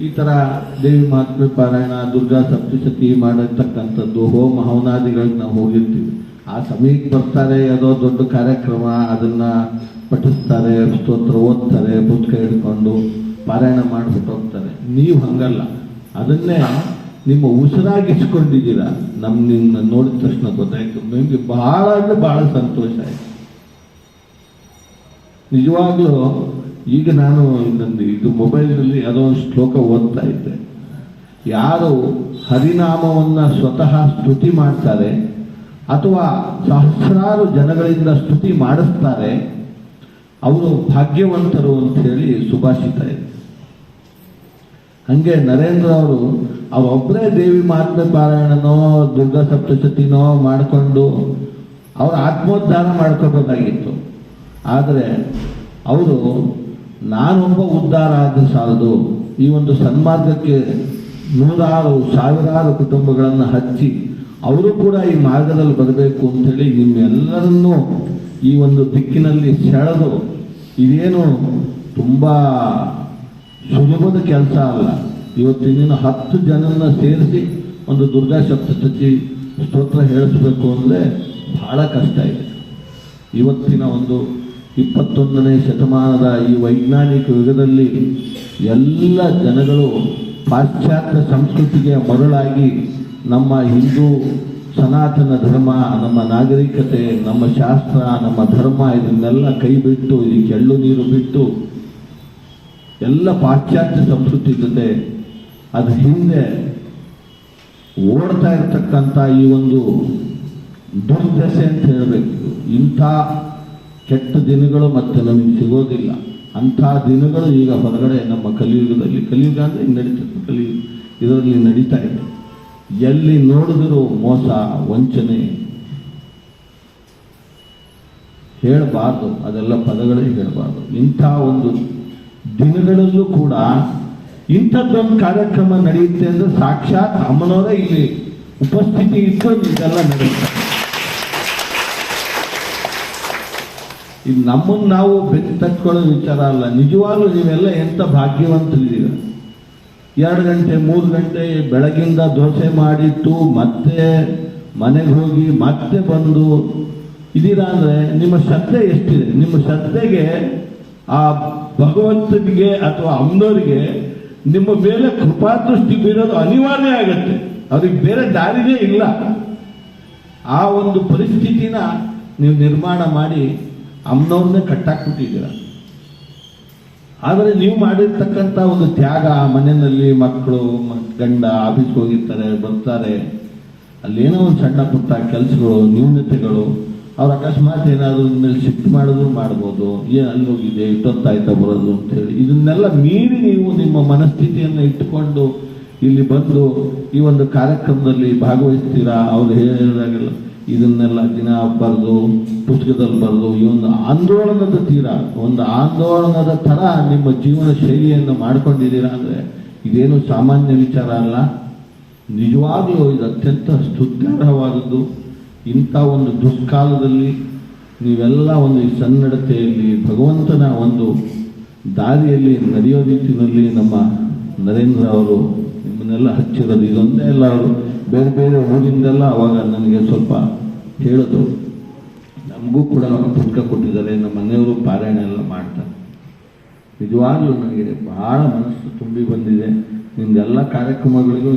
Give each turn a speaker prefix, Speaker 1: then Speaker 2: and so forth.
Speaker 1: ಈ ತರ ದೇವಿ ಮಹಾತ್ಮೆ ಪಾರಾಯಣ, ದುರ್ಗಾ ಸಪ್ತಶತಿ ಮಾಡಿರ್ತಕ್ಕಂಥದ್ದು ಹೋಮ ಹವನಾದಿಗಳಿಗೆ ನಾವು ಹೋಗಿರ್ತೀವಿ. ಆ ಸಮಯಕ್ಕೆ ಬರ್ತಾರೆ ಯಾವುದೋ ದೊಡ್ಡ ಕಾರ್ಯಕ್ರಮ, ಅದನ್ನ ಪಠಿಸ್ತಾರೆ, ಸ್ತೋತ್ರ ಓದ್ತಾರೆ, ಪುಸ್ತಕ ಹಿಡ್ಕೊಂಡು ಪಾರಾಯಣ ಮಾಡ್ಬಿಟ್ಟು ಹೋಗ್ತಾರೆ. ನೀವು ಹಂಗಲ್ಲ. ಅದನ್ನೇ ನಿಮ್ಮ ಉಸಿರಾಗಿಸ್ಕೊಂಡಿದ್ದೀರಾ. ನಮ್ ನಿನ್ನ ನೋಡಿದ ತಕ್ಷಣ ಗೊತ್ತಾಯ್ತು. ನಿಮಗೆ ಬಹಳ ಅಂದ್ರೆ ಬಹಳ ಸಂತೋಷ ಆಯ್ತು. ನಿಜವಾಗ್ಲೂ ಈಗ ನಾನು ಇನ್ನೊಂದು ಇದು ಮೊಬೈಲ್ನಲ್ಲಿ ಯಾವುದೋ ಒಂದು ಶ್ಲೋಕ ಓದ್ತಾ ಇದ್ದೆ. ಯಾರು ಹರಿನಾಮವನ್ನು ಸ್ವತಃ ಸ್ತುತಿ ಮಾಡ್ತಾರೆ ಅಥವಾ ಸಹಸ್ರಾರು ಜನಗಳಿಂದ ಸ್ತುತಿ ಮಾಡಿಸ್ತಾರೆ, ಅವರು ಭಾಗ್ಯವಂತರು ಅಂತ ಹೇಳಿ ಸುಭಾಷಿತ ಇದೆ. ಹಂಗೆ ನರೇಂದ್ರ ಅವರು ಅವೊಬ್ಬರೇ ದೇವಿ ಮಹಾತ್ಮೆ ಪಾರಾಯಣನೋ, ದುರ್ಗಾ ಸಪ್ತಶತಿನೋ ಮಾಡಿಕೊಂಡು ಅವರು ಆತ್ಮೋದ್ಧಾರ ಮಾಡ್ಕೋಬೇಕಾಗಿತ್ತು ಆದರೆ, ಅವರು ನಾನೊಬ್ಬ ಉದ್ಧಾರ ಆದರೆ ಸಾಲದು. ಈ ಒಂದು ಸನ್ಮಾರ್ಗಕ್ಕೆ ನೂರಾರು, ಸಾವಿರಾರು ಕುಟುಂಬಗಳನ್ನು ಹಚ್ಚಿ ಅವರು ಕೂಡ ಈ ಮಾರ್ಗದಲ್ಲಿ ಬರಬೇಕು ಅಂತೇಳಿ ನಿಮ್ಮೆಲ್ಲರನ್ನೂ ಈ ಒಂದು ದಿಕ್ಕಿನಲ್ಲಿ ಸೆಳೆದು ಇದೇನು ತುಂಬ ಸುಲಭದ ಕೆಲಸ ಅಲ್ಲ. ಇವತ್ತಿನ ಹತ್ತು ಜನನ ಸೇರಿಸಿ ಒಂದು ದುರ್ಗಾ ಸಪ್ತಶತಿ ಸ್ತೋತ್ರ ಹೇಳಿಸ್ಬೇಕು ಅಂದರೆ ಬಹಳ ಕಷ್ಟ ಇದೆ. ಇವತ್ತಿನ ಒಂದು ಇಪ್ಪತ್ತೊಂದನೇ ಶತಮಾನದ ಈ ವೈಜ್ಞಾನಿಕ ಯುಗದಲ್ಲಿ ಎಲ್ಲ ಜನಗಳು ಪಾಶ್ಚಾತ್ಯ ಸಂಸ್ಕೃತಿಗೆ ಮರಳಾಗಿ ನಮ್ಮ ಹಿಂದೂ ಸನಾತನ ಧರ್ಮ, ನಮ್ಮ ನಾಗರಿಕತೆ, ನಮ್ಮ ಶಾಸ್ತ್ರ, ನಮ್ಮ ಧರ್ಮ ಇದನ್ನೆಲ್ಲ ಕೈ ಬಿಟ್ಟು ಈ ಕೆಳ್ಳು ನೀರು ಬಿಟ್ಟು ಎಲ್ಲ ಪಾಶ್ಚಾತ್ಯ ಸಂಸ್ಕೃತಿ ಜೊತೆ ಅದು ಹಿಂದೆ ಓಡ್ತಾ ಇರ್ತಕ್ಕಂಥ ಈ ಒಂದು ದುರ್ದಶೆ ಅಂತ ಹೇಳಬೇಕು. ಇಂಥ ಕೆಟ್ಟ ದಿನಗಳು ಮತ್ತೆ ನಮಗೆ ಸಿಗೋದಿಲ್ಲ. ಅಂಥ ದಿನಗಳು ಈಗ ಹೊರಗಡೆ ನಮ್ಮ ಕಲಿಯುಗದಲ್ಲಿ. ಕಲಿಯುಗ ಅಂದರೆ ನಡೀತದೆ. ಕಲಿಯುಗ ಇದರಲ್ಲಿ ನಡೀತಾ ಇದೆ. ಎಲ್ಲಿ ನೋಡಿದರೂ ಮೋಸ, ವಂಚನೆ ಹೇಳಬಾರ್ದು. ಅದೆಲ್ಲ ಪದಗಳೇ ಹೇಳಬಾರ್ದು. ಇಂಥ ಒಂದು ದಿನಗಳಲ್ಲೂ ಕೂಡ ಇಂಥದ್ದೊಂದು ಕಾರ್ಯಕ್ರಮ ನಡೆಯುತ್ತೆ ಅಂದರೆ ಸಾಕ್ಷಾತ್ ಅಮ್ಮನವರೇ ಇಲ್ಲಿ ಉಪಸ್ಥಿತಿ ಇಟ್ಟು ಇದೆಲ್ಲ ನಡೆಯುತ್ತೆ. ಇದು ನಮ್ಮನ್ನು ನಾವು ಬೆನ್ನು ತಟ್ಕೊಳ್ಳೋ ವಿಚಾರ ಅಲ್ಲ. ನಿಜವಾಗ್ಲೂ ನೀವೆಲ್ಲ ಎಂಥ ಭಾಗ್ಯವಂತರಿದ್ದೀರ? ಎರಡು ಗಂಟೆ, ಮೂರು ಗಂಟೆ ಬೆಳಗಿಂದ ದೋಸೆ ಮಾಡಿಟ್ಟು ಮತ್ತೆ ಮನೆಗೆ ಹೋಗಿ ಮತ್ತೆ ಬಂದು ಇದೀರಾ ಅಂದರೆ ನಿಮ್ಮ ಶ್ರದ್ಧೆ ಎಷ್ಟಿದೆ? ನಿಮ್ಮ ಶ್ರದ್ಧೆಗೆ ಆ ಭಗವಂತನಿಗೆ ಅಥವಾ ಅಮ್ಮನವರಿಗೆ ನಿಮ್ಮ ಮೇಲೆ ಕೃಪಾದೃಷ್ಟಿ ಬೀರೋದು ಅನಿವಾರ್ಯ ಆಗುತ್ತೆ. ಅವ್ರಿಗೆ ಬೇರೆ ದಾರಿನೇ ಇಲ್ಲ. ಆ ಒಂದು ಪರಿಸ್ಥಿತಿನ ನೀವು ನಿರ್ಮಾಣ ಮಾಡಿ ಅಮ್ಮನವ್ರನ್ನೇ ಕಟ್ಟಾಕ್ಬಿಟ್ಟಿದ್ದೀರ. ಆದರೆ ನೀವು ಮಾಡಿರ್ತಕ್ಕಂಥ ಒಂದು ತ್ಯಾಗ, ಮನೆಯಲ್ಲಿ ಮಕ್ಕಳು, ಗಂಡ ಆಫೀಸ್ಗೆ ಹೋಗಿರ್ತಾರೆ, ಬರ್ತಾರೆ, ಅಲ್ಲೇನೋ ಒಂದು ಸಣ್ಣ ಪುಟ್ಟ ಕೆಲಸಗಳು, ನ್ಯೂನತೆಗಳು, ಅವ್ರು ಅಕಸ್ಮಾತ್ ಏನಾದರೂ ಮೇಲೆ ಶಿಫ್ಟ್ ಮಾಡಿದ್ರು ಮಾಡ್ಬೋದು, ಏನು ಅಲ್ಲಿ ಹೋಗಿದೆ, ಇಷ್ಟೊತ್ತಾಯ್ತಾ ಬರೋದು ಅಂತೇಳಿ. ಇದನ್ನೆಲ್ಲ ಮೀರಿ ನೀವು ನಿಮ್ಮ ಮನಸ್ಥಿತಿಯನ್ನು ಇಟ್ಟುಕೊಂಡು ಇಲ್ಲಿ ಬಂದು ಈ ಒಂದು ಕಾರ್ಯಕ್ರಮದಲ್ಲಿ ಭಾಗವಹಿಸ್ತೀರಾ? ಅವ್ರು ಹೇಳಿದಾಗೆಲ್ಲ ಇದನ್ನೆಲ್ಲ ದಿನ ಬರೆದು ಪುಸ್ತಕದಲ್ಲಿ ಬರೆದು ಈ ಒಂದು ಆಂದೋಲನದ ತೀರ, ಒಂದು ಆಂದೋಲನದ ಥರ ನಿಮ್ಮ ಜೀವನ ಶೈಲಿಯನ್ನು ಮಾಡ್ಕೊಂಡಿದ್ದೀರಾ ಅಂದರೆ ಇದೇನು ಸಾಮಾನ್ಯ ವಿಚಾರ ಅಲ್ಲ. ನಿಜವಾಗ್ಲೂ ಇದು ಅತ್ಯಂತ ಸ್ತುತ್ಯಾರ್ಹವಾದದ್ದು ಇಂಥ ಒಂದು ದುಷ್ಕಾಲದಲ್ಲಿ ನೀವೆಲ್ಲ ಒಂದು ಈ ಸನ್ನಡತೆಯಲ್ಲಿ, ಭಗವಂತನ ಒಂದು ದಾರಿಯಲ್ಲಿ ನಡೆಯೋ ರೀತಿಯಲ್ಲಿ ನಮ್ಮ ನರೇಂದ್ರ ಅವರು ನಿಮ್ಮನ್ನೆಲ್ಲ ಹಚ್ಚಿರೋದು ಇದೊಂದೇ ಎಲ್ಲ ಅವರು ಬೇರೆ ಬೇರೆ ಊರಿಂದೆಲ್ಲ ಅವಾಗ ನನಗೆ ಸ್ವಲ್ಪ ಹೇಳಿದ್ರು ನಮಗೂ ಕೂಡ ಪುಸ್ತಕ ಕೊಟ್ಟಿದ್ದಾರೆ, ನಮ್ಮ ಮನೆಯವರು ಪಾರಾಯಣ ಎಲ್ಲ ಮಾಡ್ತಾರೆ. ನಿಜವಾಗ್ಲೂ ನನಗೆ ಬಹಳ ಮನಸ್ಸು ತುಂಬಿ ಬಂದಿದೆ. ನಿಮ್ದೆಲ್ಲ ಕಾರ್ಯಕ್ರಮಗಳಿಗೂ